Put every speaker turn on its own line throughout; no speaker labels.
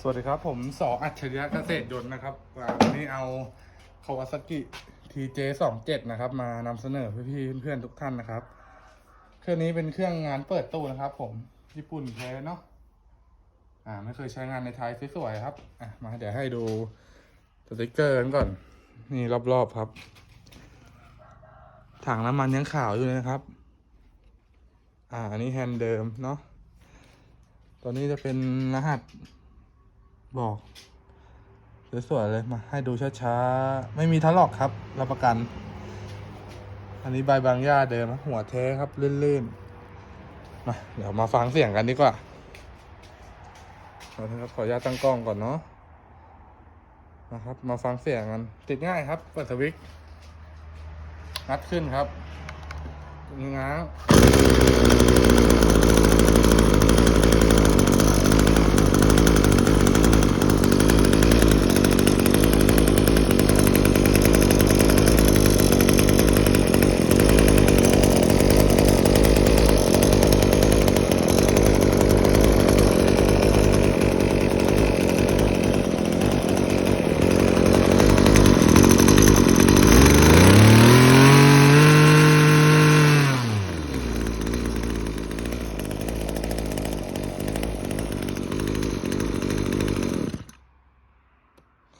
สวัสดีครับ ผมสออัจฉริยะเกษตรยนต์นะครับวันนี้เอาคาวาซากิ TJ 2 7นะครับ มานำเสนอพี่ๆเพื่อนๆทุกท่านนะครับ เครื่องนี้เป็นเครื่องงานเปิดตู้นะครับ ผมญี่ปุ่นแท้เนาะอ่าไม่เคยใช้งานในไทยสวยๆครับอะมาเดี๋ยวให้ดูสติกเกอร์กันก่อน นี่รอบๆครับ ถังน้ำมันยังขาวอยู่เลยนะครับ อ่าอันนี้แฮนด์เดิมเนาะตัวนี้จะเป็นรหัส บอก สวยๆเลยมาให้ดูช้าๆ ไม่มีทะลอกครับ รับประกัน อันนี้ใบบางหญ้าเดิมนะหัวแท้ครับลื่นๆ มา เดี๋ยวมาฟังเสียงกันดีกว่าเอาละครับขออนุญาตตั้งกล้องก่อนเนาะนะครับ มาฟังเสียงกัน ติดง่ายครับ เปิดสวิตช์งัดขึ้นครับง้าง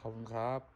ขอบคุณครับ